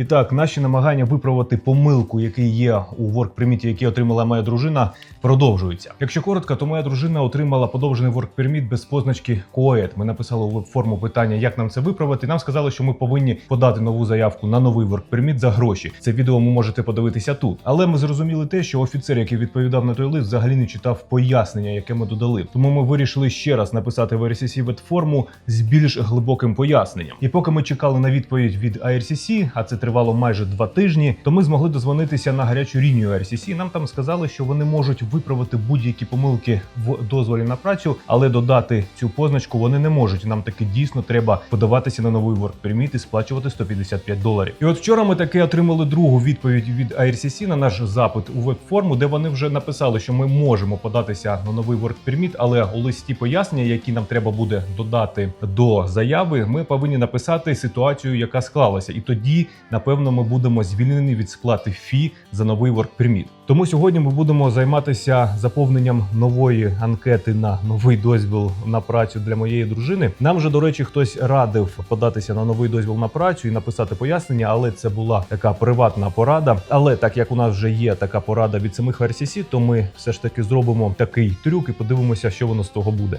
І так, наші намагання виправити помилку, який є у Permit, який отримала моя дружина, продовжуються. Якщо коротко, то моя дружина отримала подовжений Permit без позначки КОЕД. Ми написали у форму питання, як нам це виправити. Нам сказали, що ми повинні подати нову заявку на новий Permit за гроші. Це відео ви можете подивитися тут. Але ми зрозуміли те, що офіцер, який відповідав на той лист, взагалі не читав пояснення, яке ми додали. Тому ми вирішили ще раз написати в RCC ветформу з більш глибоким поясненням. І поки ми чекали на відповідь від IRCC, а це тривало майже два тижні, то ми змогли дозвонитися на гарячу лінію IRCC. Нам там сказали, що вони можуть виправити будь-які помилки в дозволі на працю, але додати цю позначку вони не можуть. Нам таки дійсно треба подаватися на новий Work Permit і сплачувати 155 доларів. І от вчора ми таки отримали другу відповідь від IRCC на наш запит у веб-форму, де вони вже написали, що ми можемо податися на новий Work Permit, але у листі пояснення, які нам треба буде додати до заяви, ми повинні написати ситуацію, яка склалася, і тоді, напевно, ми будемо звільнені від сплати фі за новий Work Permit. Тому сьогодні ми будемо займатися заповненням нової анкети на новий дозвіл на працю для моєї дружини. Нам вже, до речі, хтось радив податися на новий дозвіл на працю і написати пояснення, але це була така приватна порада. Але так як у нас вже є така порада від самих RCC, то ми все ж таки зробимо такий трюк і подивимося, що воно з того буде.